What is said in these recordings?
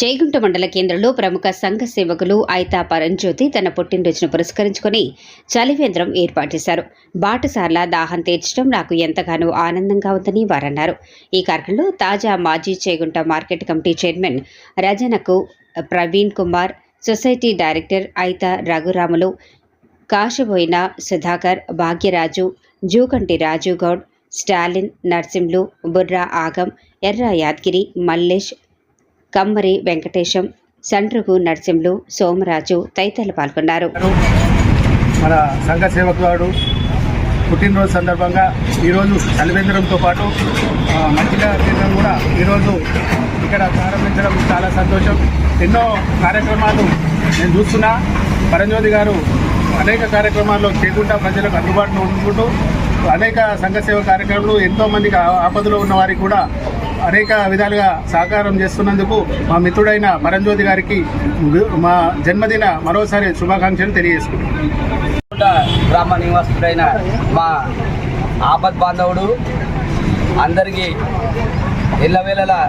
చేగుంట మండల కేంద్రంలో ప్రముఖ సంఘ సేవకులు ఐతా పరంజ్యోతి తన పుట్టినరోజును పురస్కరించుకొని చలివేంద్రం ఏర్పాటు చేశారు. బాటసార్ల దాహం తీర్చడం నాకు ఎంతగానో ఆనందంగా ఉందని వారన్నారు. ఈ కార్యక్రమంలో తాజా మాజీ చేగుంట మార్కెట్ కమిటీ చైర్మన్ రజనకు ప్రవీణ్ కుమార్ సొసైటీ డైరెక్టర్ ఐతా రఘురాములు కాశబోయిన సుధాకర్ భాగ్యరాజు జూకంటి రాజు గౌడ్ స్టాలిన్ నర్సింలు బుర్రా ఆగం ఎర్ర యాద్గిరి మల్లేష్ కమ్మరి వెంకటేశం సండ్రుగు నర్సింలు సోమరాజు తదితరులు పాల్గొన్నారు. మన సంఘ సేవకుడు పుట్టినరోజు సందర్భంగా ఈరోజు చలివేంద్రంతో పాటు మంచిగా కేంద్రం కూడా ఈరోజు ఇక్కడ ప్రారంభించడం చాలా సంతోషం. ఎన్నో కార్యక్రమాలు నేను చూస్తున్నా. పరంజ్యోతి గారు అనేక కార్యక్రమాల్లో చేయకుండా ప్రజలకు అందుబాటులో ఉంచుకుంటూ అనేక సంఘ సేవ కార్యక్రమాలు ఎంతోమందికి ఆపదలో ఉన్న వారికి కూడా అనేక విధాలుగా సహకారం చేస్తున్నందుకు మా మిత్రుడైన పరంజ్యోతి గారికి మా జన్మదిన మరోసారి శుభాకాంక్షలు తెలియజేసుకుంటున్నాం గ్రామ నివాసుడైన మా ఆపద్ బాంధవుడు అందరికీ ఎల్లవేళలా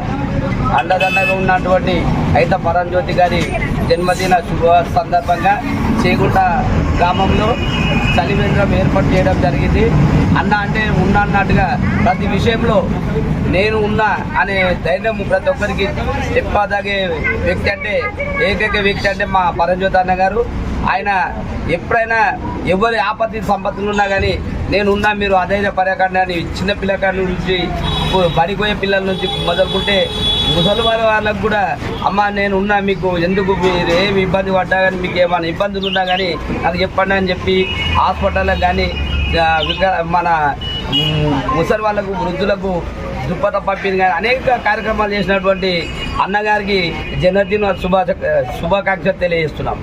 అండదండగా ఉన్నటువంటి అయితే పరంజ్యోతి గారి జన్మదిన శుభ సందర్భంగా చేగుంట గ్రామంలో చలివేంద్రం ఏర్పాటు చేయడం జరిగింది. అన్న అంటే ఉన్న అన్నట్టుగా ప్రతి విషయంలో నేను ఉన్నా అనే ధైర్యం ప్రతి ఒక్కరికి చెప్పదగే వ్యక్తి అంటే ఏకైక వ్యక్తి అంటే మా పరంజ్యోతి అన్న గారు. ఆయన ఎప్పుడైనా ఎవరి ఆపత్తి సంపత్తులు ఉన్నా కానీ నేనున్నా మీరు అధైర్య పర్యాకండి అని చిన్న నుంచి నుంచి పిల్లల నుంచి మొదలుకుంటే ముసలి వారి వాళ్ళకు కూడా అమ్మ నేను ఉన్నా మీకు ఎందుకు మీరు ఏమి ఇబ్బంది పడ్డా కానీ మీకు ఏమైనా ఇబ్బందులు ఉన్నా కానీ నాకు చెప్పండి అని చెప్పి హాస్పిటల్కి కానీ మన ముసలి వాళ్ళకు వృద్ధులకు దుప్పత పంపిణీ కానీ అనేక కార్యక్రమాలు చేసినటువంటి అన్నగారికి జన్మదిన శుభ శుభాకాంక్షలు తెలియజేస్తున్నాం.